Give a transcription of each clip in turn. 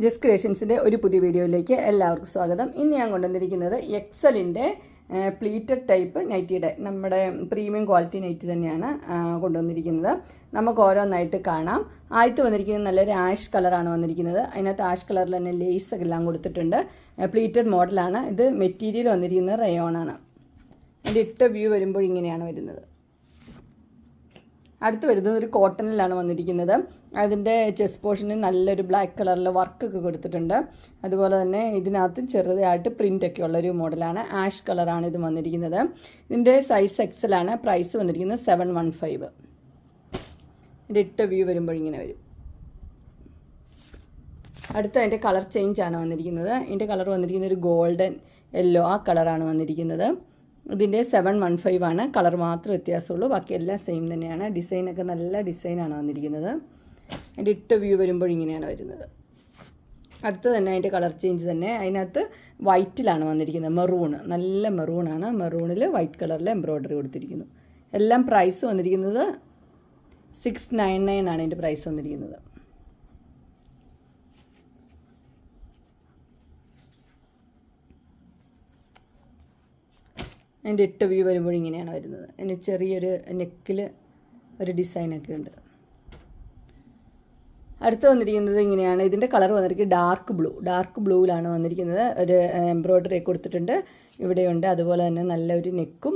ജസ് ക്രിയേഷൻസിന്റെ ഒരു പുതിയ വീഡിയോയിലേക്ക് എല്ലാവർക്കും സ്വാഗതം. ഇന്ന് ഞാൻ കൊണ്ടുവന്നിരിക്കുന്നത് എക്സലിന്റെ പ്ലീറ്റഡ് ടൈപ്പ് നൈറ്റിയുടെ നമ്മുടെ പ്രീമിയം ക്വാളിറ്റി നൈറ്റി തന്നെയാണ് കൊണ്ടുവന്നിരിക്കുന്നത്. നമുക്ക് ഓരോന്നായിട്ട് കാണാം. ആദ്യത്തെ വന്നിരിക്കുന്നത് നല്ലൊരു ആഷ് കളറാണ് വന്നിരിക്കുന്നത്. അതിനകത്ത് ആഷ് കളറിൽ തന്നെ ലേസ് എല്ലാം കൊടുത്തിട്ടുണ്ട്. പ്ലീറ്റഡ് മോഡലാണ് ഇത് മെറ്റീരിയൽ വന്നിരിക്കുന്നത് റയോണാണ് അതിന്റെ ഇട്ട വ്യൂ വരുമ്പോൾ ഇങ്ങനെയാണ് വരുന്നത്. അടുത്ത് വരുന്നത് ഒരു കോട്ടണിലാണ് വന്നിരിക്കുന്നത്. അതിന്റെ ചെസ്റ്റ് പോർഷന് നല്ലൊരു ബ്ലാക്ക് കളറിൽ വർക്കൊക്കെ കൊടുത്തിട്ടുണ്ട്. അതുപോലെ തന്നെ ഇതിനകത്ത് ചെറുതായിട്ട് പ്രിന്റ് ഒക്കെ ഉള്ളൊരു മോഡലാണ്. ആഷ് കളറാണ് ഇത് വന്നിരിക്കുന്നത്. ഇതിന്റെ സൈസ് എക്സലാണ് പ്രൈസ് വന്നിരിക്കുന്നത് സെവൻ വൺ ഫൈവ് ഇട്ട വ്യൂ വരുമ്പോൾ ഇങ്ങനെ വരും. അടുത്ത അതിന്റെ കളർ ചേഞ്ച് ആണ് വന്നിരിക്കുന്നത്. ഇതിന്റെ കളർ വന്നിരിക്കുന്നത് ഒരു ഗോൾഡൻ യെല്ലോ ആ കളറാണ് വന്നിരിക്കുന്നത്. ഇതിന്റെ സെവൻ വൺ ഫൈവ് ആണ്. കളർ മാത്രം വ്യത്യാസമുള്ളൂ. ബാക്കി എല്ലാം സെയിം തന്നെയാണ്. ഡിസൈനൊക്കെ നല്ല ഡിസൈനാണ് വന്നിരിക്കുന്നത്. അതിന്റെ ഇട്ട വ്യൂ വരുമ്പോൾ ഇങ്ങനെയാണ് വരുന്നത്. അടുത്ത് തന്നെ അതിന്റെ കളർ ചേഞ്ച് തന്നെ. അതിനകത്ത് വൈറ്റിലാണ് വന്നിരിക്കുന്നത്. മെറൂൺ നല്ല മെറൂണാണ് മെറൂണിൽ വൈറ്റ് കളറിൽ എംബ്രോയ്ഡറി കൊടുത്തിരിക്കുന്നു. എല്ലാം പ്രൈസ് വന്നിരിക്കുന്നത് സിക്സ് നയൻ നയൻ ആണ്. അതിന്റെ പ്രൈസ് വന്നിരിക്കുന്നത്. അതിന്റെ ഇട്ട വ്യൂ വരുമ്പോൾ ഇങ്ങനെയാണ് വരുന്നത്. അതിന് ചെറിയൊരു നെക്കിൽ ഒരു ഡിസൈനൊക്കെ ഉണ്ട്. അടുത്ത് വന്നിരിക്കുന്നത് ഇങ്ങനെയാണ്. ഇതിന്റെ കളർ വന്നിരിക്കുന്നത് ഡാർക്ക് ബ്ലൂ. ഡാർക്ക് ബ്ലൂവിലാണ് വന്നിരിക്കുന്നത്. ഒരു എംബ്രോയ്ഡറി കൊടുത്തിട്ടുണ്ട്. ഇവിടെയുണ്ട്. അതുപോലെ തന്നെ നല്ലൊരു നെക്കും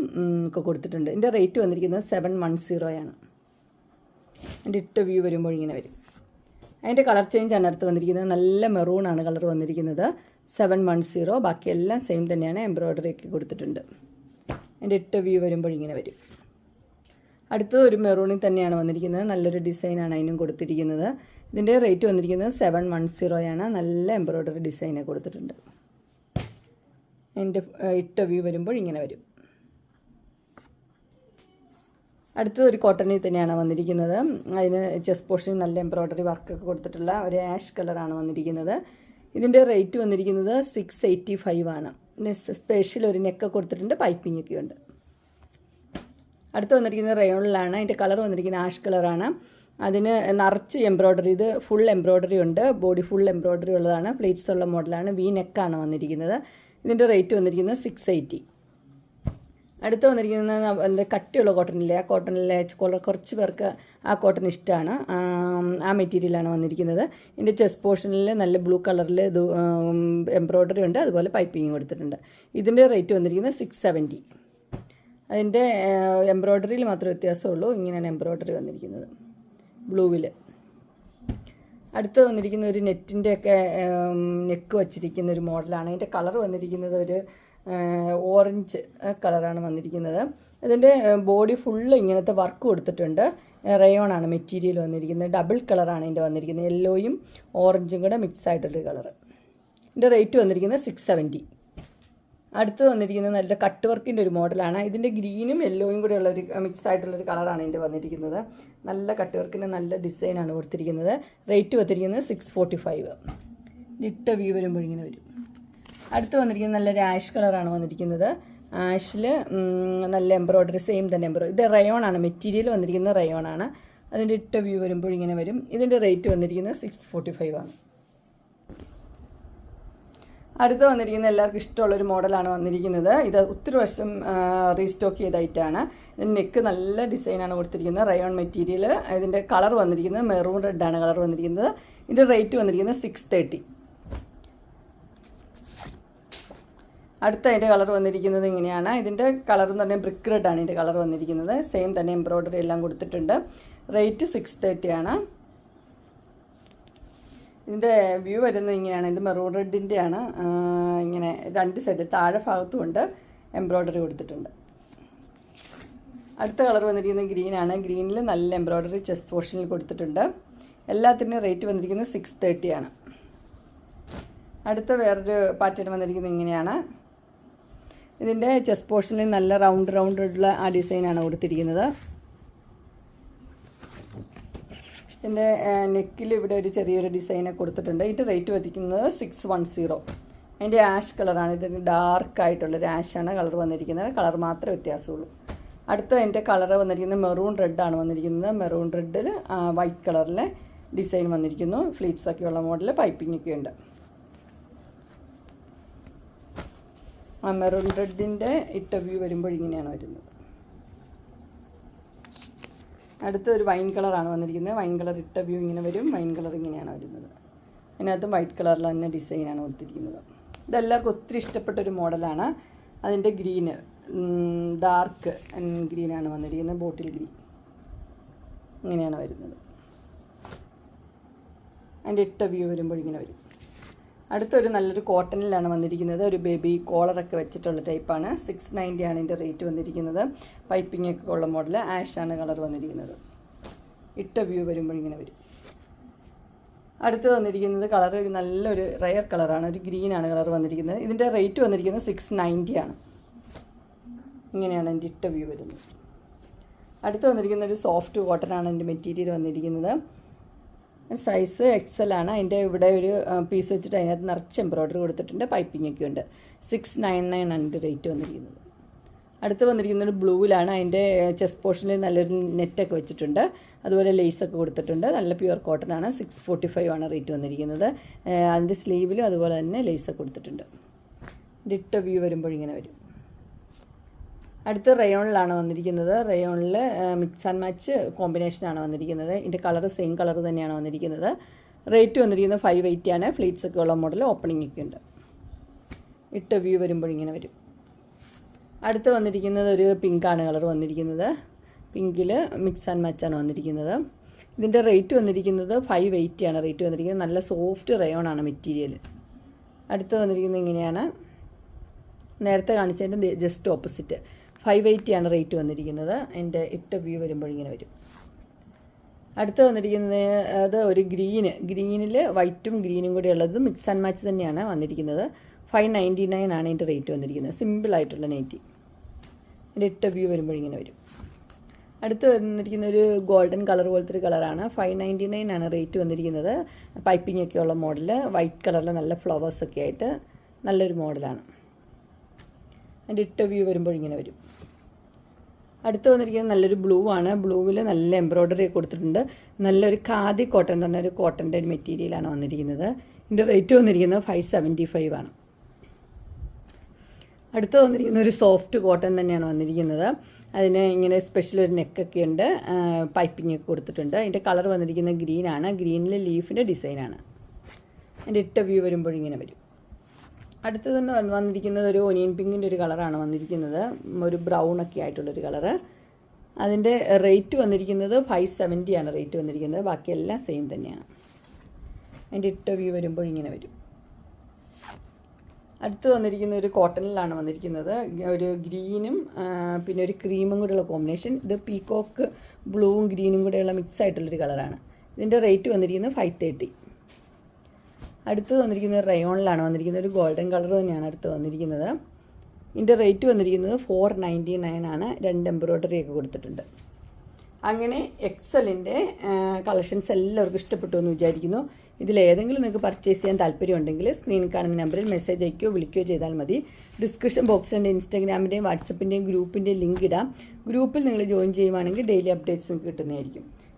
ഒക്കെ കൊടുത്തിട്ടുണ്ട്. ഇതിന്റെ റേറ്റ് വന്നിരിക്കുന്നത് സെവൻ വൺ സീറോയാണ് അതിന്റെ ഇട്ട വ്യൂ വരുമ്പോൾ ഇങ്ങനെ വരും. അതിന്റെ കളർ ചേഞ്ചാണ് അടുത്ത് വന്നിരിക്കുന്നത്. നല്ല മെറൂണാണ് കളർ വന്നിരിക്കുന്നത്. Seven one zero. ബാക്കിയെല്ലാം സെയിം തന്നെയാണ്. എംബ്രോയ്ഡറി ഒക്കെ കൊടുത്തിട്ടുണ്ട്. അതിന്റെ ഇട്ട വ്യൂ വരുമ്പോൾ ഇങ്ങനെ വരും. അടുത്തത് ഒരു മെറൂണിൽ തന്നെയാണ് വന്നിരിക്കുന്നത്. നല്ലൊരു ഡിസൈനാണ് അതിനും കൊടുത്തിരിക്കുന്നത്. ഇതിന്റെ റേറ്റ് വന്നിരിക്കുന്നത് സെവൻ വൺ സീറോയാണ് നല്ല എംബ്രോയ്ഡറി ഡിസൈനെ കൊടുത്തിട്ടുണ്ട്. അതിന്റെ ഇട്ട വ്യൂ വരുമ്പോൾ ഇങ്ങനെ വരും. അടുത്തത് ഒരു കോട്ടണിൽ തന്നെയാണ് വന്നിരിക്കുന്നത്. അതിന് ചെസ്റ്റ് പോർഷൻ നല്ല എംബ്രോയ്ഡറി വർക്കൊക്കെ കൊടുത്തിട്ടുള്ള ഒരു ആഷ് കളറാണ് വന്നിരിക്കുന്നത്. ഇതിന്റെ റേറ്റ് വന്നിരിക്കുന്നത് സിക്സ് എയ്റ്റി ഫൈവ് ആണ്. സ്പെഷ്യൽ ഒരു നെക്ക് കൊടുത്തിട്ടുണ്ട് പൈപ്പിംഗ് ഒക്കെ ഉണ്ട്. അടുത്ത് വന്നിരിക്കുന്നത് റയോണിലാണ് അതിന്റെ കളർ വന്നിരിക്കുന്നത് ആഷ് കളറാണ്. അതിന് നിറച്ച് എംബ്രോയ്ഡറി ഇത് ഫുൾ എംബ്രോയ്ഡറി ഉണ്ട് ബോഡി ഫുൾ എംബ്രോയ്ഡറി ഉള്ളതാണ് പ്ലേറ്റ്സ് ഉള്ള മോഡലാണ് വി നെക്കാണ് വന്നിരിക്കുന്നത്. ഇതിന്റെ റേറ്റ് വന്നിരിക്കുന്നത് സിക്സ് എയ്റ്റി അടുത്ത് വന്നിരിക്കുന്നത് എന്താ കട്ടിയുള്ള കോട്ടണില്ലേ ആ കോട്ടണിലെ കുറച്ച് പേർക്ക് ആ കോട്ടൺ ഇഷ്ടമാണ്. ആ മെറ്റീരിയലാണ് വന്നിരിക്കുന്നത്. ഇതിന്റെ ചെസ്റ്റ് പോർഷനിൽ നല്ല ബ്ലൂ കളറിൽ ഇത് എംബ്രോയ്ഡറി ഉണ്ട്. അതുപോലെ പൈപ്പിങ് കൊടുത്തിട്ടുണ്ട്. ഇതിന്റെ റേറ്റ് വന്നിരിക്കുന്നത് സിക്സ് സെവന്റി. അതിന്റെ എംബ്രോയ്ഡറിയിൽ മാത്രമേ വ്യത്യാസമുള്ളൂ. ഇങ്ങനെയാണ് എംബ്രോയ്ഡറി വന്നിരിക്കുന്നത്. ബ്ലൂവിൽ അടുത്ത് വന്നിരിക്കുന്ന ഒരു നെറ്റിന്റെ ഒക്കെ നെക്ക് വച്ചിരിക്കുന്ന ഒരു മോഡലാണ്. അതിന്റെ കളർ വന്നിരിക്കുന്നത് ഒരു ഓറഞ്ച് കളറാണ് വന്നിരിക്കുന്നത്. ഇതിന്റെ ബോഡി ഫുള്ള് ഇങ്ങനത്തെ വർക്ക് കൊടുത്തിട്ടുണ്ട്. റയോണാണ് മെറ്റീരിയൽ വന്നിരിക്കുന്നത്. ഡബിൾ കളറാണ് ഇതിന്റെ വന്നിരിക്കുന്നത്. യെല്ലോയും ഓറഞ്ചും കൂടെ മിക്സ് ആയിട്ടുള്ളൊരു കളർ ഇതിന്റെ റേറ്റ് വന്നിരിക്കുന്നത് സിക്സ് സെവന്റി അടുത്ത് വന്നിരിക്കുന്നത് നല്ല കട്ട് വർക്കിന്റെ ഒരു മോഡലാണ്. ഇതിന്റെ ഗ്രീനും യെല്ലോയും കൂടെ ഉള്ളൊരു മിക്സ് ആയിട്ടുള്ളൊരു കളറാണ് ഇതിന്റെ വന്നിരിക്കുന്നത്. നല്ല കട്ട് വർക്കിന്റെ നല്ല ഡിസൈനാണ് കൊടുത്തിരിക്കുന്നത്. റേറ്റ് വന്നിരിക്കുന്നത് സിക്സ് ഫോർട്ടി ഫൈവ് ഇട്ട വ്യൂ വരുമ്പോഴിങ്ങനെ വരും. അടുത്ത് വന്നിരിക്കുന്നത് നല്ല ആഷ് കളറാണ് വന്നിരിക്കുന്നത്. ആഷിൽ നല്ല എംബ്രോയ്ഡറി സെയിം തന്നെ എംബ്രോയ്ഡറി ഇത് റയോൺ ആണ് മെറ്റീരിയൽ വന്നിരിക്കുന്നത് റയോൺ ആണ് അതിന്റെ ഇട്ട വ്യൂ വരുമ്പോൾ ഇങ്ങനെ വരും. ഇതിന്റെ റേറ്റ് വന്നിരിക്കുന്നത് സിക്സ് ഫോർട്ടി ഫൈവ് ആണ്. അടുത്ത് വന്നിരിക്കുന്ന എല്ലാവർക്കും ഇഷ്ടമുള്ളൊരു മോഡലാണ് വന്നിരിക്കുന്നത്. ഇത് ഒത്തിരി വർഷം റീസ്റ്റോക്ക് ഇതിന് നെക്ക് നല്ല ഡിസൈനാണ് കൊടുത്തിരിക്കുന്നത്. റയോൺ മെറ്റീരിയൽ ഇതിന്റെ കളർ വന്നിരിക്കുന്നത് മെറൂൺ റെഡാണ് കളർ വന്നിരിക്കുന്നത്. ഇതിന്റെ റേറ്റ് വന്നിരിക്കുന്നത് സിക്സ് തേർട്ടി അടുത്ത അതിന്റെ കളർ വന്നിരിക്കുന്നത് ഇങ്ങനെയാണ്. ഇതിന്റെ കളർ എന്ന് പറഞ്ഞാൽ ബ്രിക്ക് ആണ് ഇതിന്റെ കളർ വന്നിരിക്കുന്നത്. സെയിം തന്നെ എംബ്രോയ്ഡറി എല്ലാം കൊടുത്തിട്ടുണ്ട്. റേറ്റ് സിക്സ് തേർട്ടി ആണ്. ഇതിന്റെ വ്യൂ വരുന്നത് ഇങ്ങനെയാണ്. ഇത് മെറൂൺ റെഡിന്റെ ആണ്. ഇങ്ങനെ രണ്ട് സൈഡ് താഴെ ഭാഗത്തും ഉണ്ട് എംബ്രോയ്ഡറി കൊടുത്തിട്ടുണ്ട്. അടുത്ത കളർ വന്നിരിക്കുന്നത് ഗ്രീനാണ് ഗ്രീനിൽ നല്ല എംബ്രോയ്ഡറി ചെസ്റ്റ് പോർഷനിൽ കൊടുത്തിട്ടുണ്ട്. എല്ലാത്തിന്റെയും റേറ്റ് വന്നിരിക്കുന്നത് സിക്സ് തേർട്ടി ആണ്. അടുത്ത വേറൊരു പാറ്റേൺ വന്നിരിക്കുന്നത് ഇങ്ങനെയാണ്. ഇതിന്റെ ചെസ്റ്റ് പോർഷനിൽ നല്ല റൗണ്ട് റൗണ്ട് ഉള്ള ആ ഡിസൈനാണ് കൊടുത്തിരിക്കുന്നത്. ഇതിന്റെ നെക്കിൽ ഇവിടെ ഒരു ചെറിയൊരു ഡിസൈനെ കൊടുത്തിട്ടുണ്ട്. ഇതിന്റെ റേറ്റ് വധിക്കുന്നത് സിക്സ് വൺ സീറോ അതിന്റെ ആഷ് കളറാണ് ഇതിന് ഡാർക്ക് ആയിട്ടുള്ളൊരു ആഷാണ് കളർ വന്നിരിക്കുന്നത്. കളർ മാത്രമേ വ്യത്യാസമുള്ളൂ. അടുത്ത അതിന്റെ കളർ വന്നിരിക്കുന്നത് മെറൂൺ റെഡാണ് വന്നിരിക്കുന്നത്. മെറൂൺ റെഡിൽ വൈറ്റ് കളറിലെ ഡിസൈൻ വന്നിരിക്കുന്നു. ഫ്ലീറ്റ്സൊക്കെയുള്ള മോഡൽ ഒക്കെ ഉണ്ട്. ആ മെറൂൺ റെഡിന്റെ ഇട്ട വ്യൂ വരുമ്പോൾ ഇങ്ങനെയാണ് വരുന്നത്. അടുത്ത ഒരു വൈൻ കളറാണ് വന്നിരിക്കുന്നത്. വൈൻ കളർ ഇട്ട വ്യൂ ഇങ്ങനെ വരും. വൈൻ കളർ ഇങ്ങനെയാണ് വരുന്നത്. അതിനകത്തും വൈറ്റ് കളറിൽ തന്നെ ഡിസൈനാണ് കൊടുത്തിരിക്കുന്നത്. ഇതെല്ലാവർക്കും ഒത്തിരി ഇഷ്ടപ്പെട്ട ഒരു മോഡലാണ് അതിന്റെ ഗ്രീന് ഡാർക്ക് ഗ്രീനാണ് വന്നിരിക്കുന്നത്. ബോട്ടിൽ ഗ്രീൻ ഇങ്ങനെയാണ് വരുന്നത്. അതിന്റെ ഇട്ട വ്യൂ വരുമ്പോൾ ഇങ്ങനെ വരും. അടുത്തൊരു നല്ലൊരു കോട്ടണിലാണ് വന്നിരിക്കുന്നത്. ഒരു ബേബി കോളറൊക്കെ വെച്ചിട്ടുള്ള ടൈപ്പാണ് സിക്സ് നയന്റി ആണ് ഇതിന്റെ റേറ്റ് വന്നിരിക്കുന്നത്. പൈപ്പിംഗ് ഒക്കെ ഉള്ള മോഡൽ ആഷാണ് കളർ വന്നിരിക്കുന്നത്. ഇട്ട വ്യൂ വരുമ്പോൾ ഇങ്ങനെ വരും. അടുത്ത് വന്നിരിക്കുന്നത് കളർ നല്ലൊരു റയർ കളറാണ് ഒരു ഗ്രീനാണ് കളർ വന്നിരിക്കുന്നത്. ഇതിന്റെ റേറ്റ് വന്നിരിക്കുന്നത് സിക്സ് ആണ്. ഇങ്ങനെയാണ് എന്റെ ഇട്ട വ്യൂ വരുന്നത്. അടുത്ത് വന്നിരിക്കുന്ന ഒരു സോഫ്റ്റ് കോട്ടനാണ് എന്റെ മെറ്റീരിയൽ വന്നിരിക്കുന്നത്. സൈസ് എക്സൽ ആണ്. അതിന്റെ ഇവിടെ ഒരു പീസ് വെച്ചിട്ട് അതിനകത്ത് നിറച്ച് എംബ്രോയ്ഡറി കൊടുത്തിട്ടുണ്ട്. പൈപ്പിംഗ് ഒക്കെ ഉണ്ട്. സിക്സ് നയൻ നയൻ എന്റെ റേറ്റ് വന്നിരിക്കുന്നത്. അടുത്ത് വന്നിരിക്കുന്നത് ബ്ലൂവിലാണ് അതിന്റെ ചെസ്റ്റ് പോർഷനിൽ നല്ലൊരു നെറ്റൊക്കെ വെച്ചിട്ടുണ്ട്. അതുപോലെ ലേസൊക്കെ കൊടുത്തിട്ടുണ്ട്. നല്ല പ്യുവർ കോട്ടൺ ആണ്. സിക്സ് ഫോർട്ടി ഫൈവ് ആണ് റേറ്റ് വന്നിരിക്കുന്നത്. അതിന്റെ സ്ലീവിലും അതുപോലെ തന്നെ ലേസൊക്കെ കൊടുത്തിട്ടുണ്ട്. ഡിട്ട വ്യൂ വരുമ്പോൾ ഇങ്ങനെ വരും. അടുത്ത് റയോണിലാണ് വന്നിരിക്കുന്നത്. റയോണിൽ മിക്സ് ആൻഡ് മാച്ച് കോമ്പിനേഷനാണ് വന്നിരിക്കുന്നത്. ഇതിന്റെ കളർ സെയിം കളർ തന്നെയാണ് വന്നിരിക്കുന്നത്. റേറ്റ് വന്നിരിക്കുന്നത് ഫൈവ് എയ്റ്റി ആണ്. ഫ്ലീറ്റ്സ് ഒക്കെ ഉള്ള മോഡൽ ഓപ്പണിംഗ് ഒക്കെ ഉണ്ട്. ഇട്ട് വ്യൂ വരുമ്പോൾ ഇങ്ങനെ വരും. അടുത്ത് വന്നിരിക്കുന്നത് ഒരു പിങ്കാണ് കളർ വന്നിരിക്കുന്നത്. പിങ്കിൽ മിക്സ് ആൻഡ് മാച്ചാണ് വന്നിരിക്കുന്നത്. ഇതിന്റെ റേറ്റ് വന്നിരിക്കുന്നത് ഫൈവ് എയ്റ്റി ആണ്. റേറ്റ് വന്നിരിക്കുന്നത് നല്ല സോഫ്റ്റ് റയോൺ ആണ് മെറ്റീരിയൽ അടുത്ത് വന്നിരിക്കുന്നത് ഇങ്ങനെയാണ്. നേരത്തെ കാണിച്ചതിന്റെ ജസ്റ്റ് ഓപ്പോസിറ്റ് ഫൈവ് എയ്റ്റിയാണ് റേറ്റ് വന്നിരിക്കുന്നത്. എന്റെ ഇട്ട വ്യൂ വരുമ്പോൾ ഇങ്ങനെ വരും. അടുത്ത് വന്നിരിക്കുന്നത് അത് ഒരു ഗ്രീന്. ഗ്രീനിൽ വൈറ്റും ഗ്രീനും കൂടി ഉള്ളത് മിക്സ് ആൻഡ് മാച്ച് തന്നെയാണ് വന്നിരിക്കുന്നത്. ഫൈവ് നയന്റി നയൻ ആണ് ഇതിന്റെ റേറ്റ് വന്നിരിക്കുന്നത്. സിമ്പിളായിട്ടുള്ള നൈറ്റി എന്റെ ഇട്ട വ്യൂ വരുമ്പോൾ ഇങ്ങനെ വരും. അടുത്ത് വന്നിരിക്കുന്ന ഒരു ഗോൾഡൻ കളർ പോലത്തെ ഒരു കളറാണ് ഫൈവ് നയന്റി നയൻ ആണ് റേറ്റ് വന്നിരിക്കുന്നത്. പൈപ്പിംഗ് ഒക്കെ ഉള്ള മോഡൽ വൈറ്റ് കളറിൽ നല്ല ഫ്ലവേഴ്സൊക്കെ ആയിട്ട് നല്ലൊരു മോഡലാണ് എന്റെ ഇട്ട വ്യൂ വരുമ്പോൾ ഇങ്ങനെ വരും. അടുത്ത് വന്നിരിക്കുന്നത് നല്ലൊരു ബ്ലൂ ആണ്. ബ്ലൂവിൽ നല്ല എംബ്രോയ്ഡറി കൊടുത്തിട്ടുണ്ട്. നല്ലൊരു ഖാദി കോട്ടൺ പറഞ്ഞ ഒരു കോട്ടന്റെ ഒരു മെറ്റീരിയലാണ് വന്നിരിക്കുന്നത്. ഇതിന്റെ റേറ്റ് വന്നിരിക്കുന്നത് ഫൈവ് സെവന്റി ഫൈവ് ആണ്. അടുത്ത് വന്നിരിക്കുന്ന ഒരു സോഫ്റ്റ് കോട്ടൺ തന്നെയാണ് വന്നിരിക്കുന്നത്. അതിന് ഇങ്ങനെ സ്പെഷ്യൽ ഒരു നെക്കൊക്കെ ഉണ്ട്. പൈപ്പിംഗ് ഒക്കെ കൊടുത്തിട്ടുണ്ട്. അതിന്റെ കളർ വന്നിരിക്കുന്നത് ഗ്രീനാണ് ഗ്രീനിൽ ലീഫിന്റെ ഡിസൈനാണ് അതിന്റെ ഇട്ട വ്യൂ വരുമ്പോഴിങ്ങനെ വരും. അടുത്ത് തന്നെ വന്നിരിക്കുന്നത് ഒരു ഒനിയൻ പിങ്കിന്റെ ഒരു കളറാണ് വന്നിരിക്കുന്നത്. ഒരു ബ്രൗൺ ഒക്കെ ആയിട്ടുള്ളൊരു കളറ്. അതിന്റെ റേറ്റ് വന്നിരിക്കുന്നത് ഫൈവ് സെവന്റിയാണ് റേറ്റ് വന്നിരിക്കുന്നത്. ബാക്കിയെല്ലാം സെയിം തന്നെയാണ്. അതിന്റെ ഇട്ട വ്യൂ വരുമ്പോൾ ഇങ്ങനെ വരും. അടുത്ത് വന്നിരിക്കുന്ന ഒരു കോട്ടണിലാണ് വന്നിരിക്കുന്നത്. ഒരു ഗ്രീനും പിന്നെ ഒരു ക്രീമും കൂടെയുള്ള കോമ്പിനേഷൻ. ഇത് പീകോക്ക് ബ്ലൂവും ഗ്രീനും കൂടെയുള്ള മിക്സ് ആയിട്ടുള്ളൊരു കളറാണ്. ഇതിന്റെ റേറ്റ് വന്നിരിക്കുന്നത് ഫൈവ് തേർട്ടി. അടുത്ത് വന്നിരിക്കുന്നത് റയോണിലാണ് വന്നിരിക്കുന്നത്. ഒരു ഗോൾഡൻ കളർ തന്നെയാണ് അടുത്ത് വന്നിരിക്കുന്നത്. ഇതിന്റെ റേറ്റ് വന്നിരിക്കുന്നത് ഫോർ നയന്റി നയൻ ആണ്. രണ്ട് എംബ്രോയ്ഡറി ഒക്കെ കൊടുത്തിട്ടുണ്ട്. അങ്ങനെ എക്സലിന്റെ കളക്ഷൻസ് എല്ലാവർക്കും ഇഷ്ടപ്പെട്ടു എന്ന് വിചാരിക്കുന്നു. ഇതിലേതെങ്കിലും നിങ്ങൾക്ക് പർച്ചേസ് ചെയ്യാൻ താല്പര്യമുണ്ടെങ്കിൽ സ്ക്രീൻ കാണുന്ന നമ്പറിൽ മെസ്സേജ് അയക്കുകയോ വിളിക്കുകയോ ചെയ്താൽ മതി. ഡിസ്ക്രിപ്ഷൻ ബോക്സിന്റെ ഇൻസ്റ്റാഗ്രാമിന്റെയും വാട്സപ്പിന്റെയും ഗ്രൂപ്പിന്റെയും ലിങ്ക് ഇടാം. ഗ്രൂപ്പിൽ നിങ്ങൾ ജോയിൻ ചെയ്യുവാണെങ്കിൽ ഡെയിലി അപ്ഡേറ്റ്സ് നിങ്ങൾക്ക് കിട്ടുന്നതായിരിക്കും.